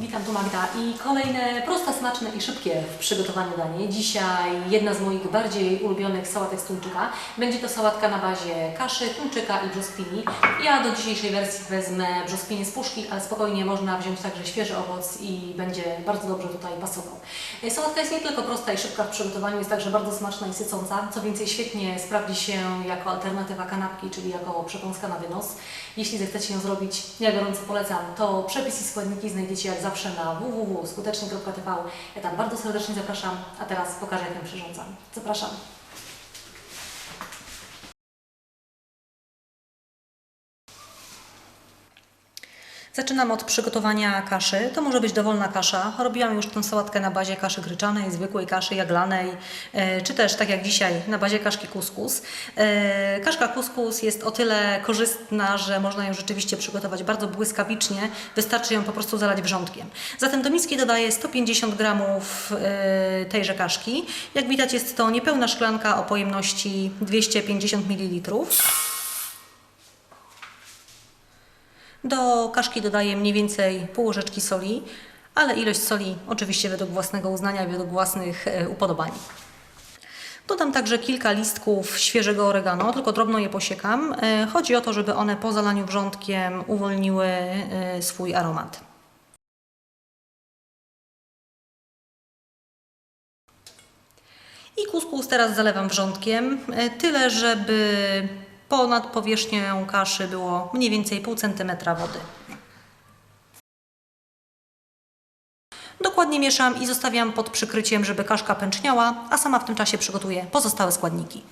Witam, tu Magda i kolejne proste, smaczne i szybkie w przygotowaniu danie. Dzisiaj jedna z moich bardziej ulubionych sałatek z tuńczyka. Będzie to sałatka na bazie kaszy, tuńczyka i brzoskwini. Ja do dzisiejszej wersji wezmę brzoskwinie z puszki, ale spokojnie można wziąć także świeży owoc i będzie bardzo dobrze tutaj pasował. E, Sałatka jest nie tylko prosta i szybka w przygotowaniu, jest także bardzo smaczna i sycąca. Co więcej, świetnie sprawdzi się jako alternatywa kanapki, czyli jako przekąska na wynos. Jeśli zechcecie ją zrobić, ja gorąco polecam, to przepis i składniki znajdziecie jak zawsze na www.skutecznie.tv. Ja tam bardzo serdecznie zapraszam, a teraz pokażę jak ją przyrządzam. Zapraszam. Zaczynam od przygotowania kaszy. To może być dowolna kasza. Robiłam już tę sałatkę na bazie kaszy gryczanej, zwykłej kaszy jaglanej, e, czy też tak jak dzisiaj na bazie kaszki kuskus. E, Kaszka kuskus jest o tyle korzystna, że można ją rzeczywiście przygotować bardzo błyskawicznie. Wystarczy ją po prostu zalać wrzątkiem. Zatem do miski dodaję 150 gramów e, tejże kaszki. Jak widać jest to niepełna szklanka o pojemności 250 ml. Do kaszki dodaję mniej więcej pół łyżeczki soli, ale ilość soli oczywiście według własnego uznania, według własnych e, upodobań. Dodam także kilka listków świeżego oregano, tylko drobno je posiekam. E, Chodzi o to, żeby one po zalaniu wrzątkiem uwolniły e, swój aromat. I kuskus teraz zalewam wrzątkiem, tyle żeby ponad powierzchnią kaszy było mniej więcej pół centymetra wody. Dokładnie mieszam i zostawiam pod przykryciem, żeby kaszka pęczniała, a sama w tym czasie przygotuję pozostałe składniki.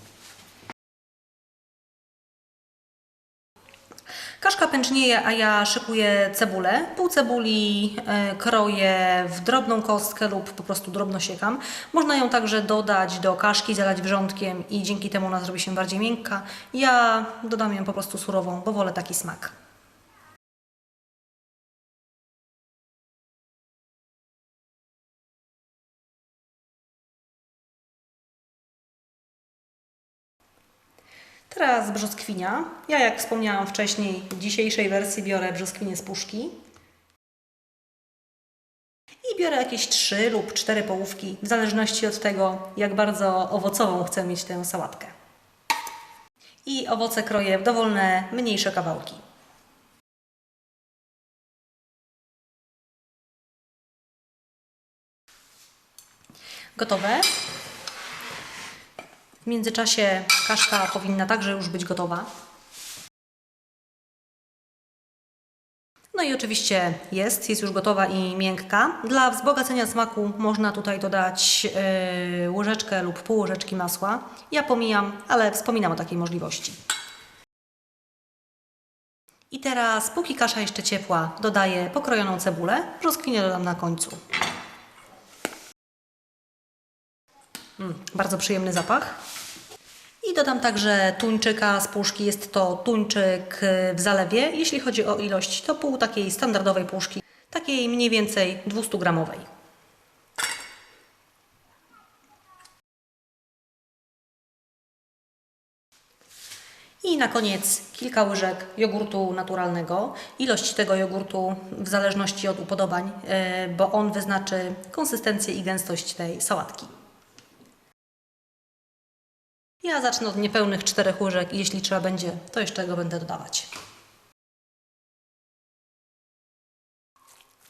Kaszka pęcznieje, a ja szykuję cebulę. Pół cebuli e, kroję w drobną kostkę lub po prostu drobno siekam. Można ją także dodać do kaszki, zalać wrzątkiem i dzięki temu ona zrobi się bardziej miękka. Ja dodam ją po prostu surową, bo wolę taki smak. Teraz brzoskwinia. Ja, jak wspomniałam wcześniej, w dzisiejszej wersji biorę brzoskwinię z puszki. I biorę jakieś 3 lub 4 połówki, w zależności od tego, jak bardzo owocową chcę mieć tę sałatkę. I owoce kroję w dowolne, mniejsze kawałki. Gotowe. W międzyczasie kaszka powinna także już być gotowa. No i oczywiście jest, jest już gotowa i miękka. Dla wzbogacenia smaku można tutaj dodać yy, łyżeczkę lub pół łyżeczki masła. Ja pomijam, ale wspominam o takiej możliwości. I teraz, póki kasza jeszcze ciepła, dodaję pokrojoną cebulę. Brzoskwinię dodam na końcu. Mm, bardzo przyjemny zapach. I dodam także tuńczyka z puszki. Jest to tuńczyk y, w zalewie. Jeśli chodzi o ilość, to pół takiej standardowej puszki, takiej mniej więcej 200 gramowej. I na koniec kilka łyżek jogurtu naturalnego. Ilość tego jogurtu w zależności od upodobań, y, bo on wyznaczy konsystencję i gęstość tej sałatki. Ja zacznę od niepełnych czterech łyżek i jeśli trzeba będzie, to jeszcze go będę dodawać.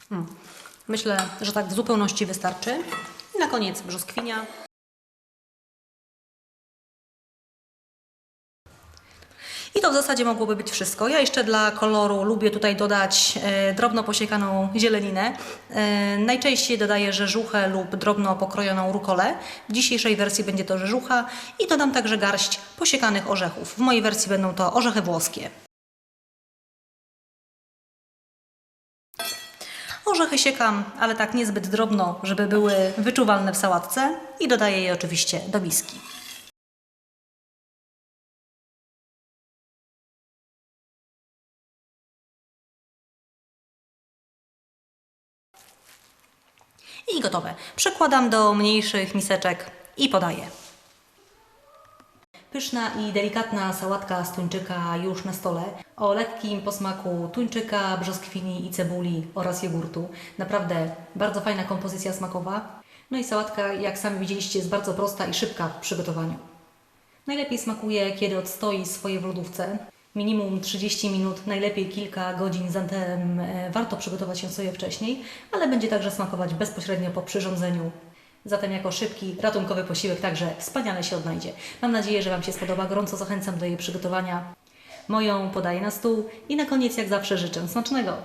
Hmm. Myślę, że tak w zupełności wystarczy. I na koniec brzoskwinia. I to w zasadzie mogłoby być wszystko. Ja jeszcze dla koloru lubię tutaj dodać e, drobno posiekaną zieleninę. E, najczęściej dodaję rzeżuchę lub drobno pokrojoną rukolę. W dzisiejszej wersji będzie to rzeżucha i dodam także garść posiekanych orzechów. W mojej wersji będą to orzechy włoskie. Orzechy siekam, ale tak niezbyt drobno, żeby były wyczuwalne w sałatce i dodaję je oczywiście do miski. I gotowe. Przekładam do mniejszych miseczek i podaję. Pyszna i delikatna sałatka z tuńczyka już na stole, o lekkim posmaku tuńczyka, brzoskwini i cebuli oraz jogurtu. Naprawdę bardzo fajna kompozycja smakowa. No i sałatka, jak sami widzieliście, jest bardzo prosta i szybka w przygotowaniu. Najlepiej smakuje, kiedy odstoi swoje w lodówce. Minimum 30 minut, najlepiej kilka godzin zatem e, warto przygotować się sobie wcześniej, ale będzie także smakować bezpośrednio po przyrządzeniu. Zatem jako szybki, ratunkowy posiłek także wspaniale się odnajdzie. Mam nadzieję, że Wam się spodoba. Gorąco zachęcam do jej przygotowania. Moją podaję na stół i na koniec jak zawsze życzę smacznego.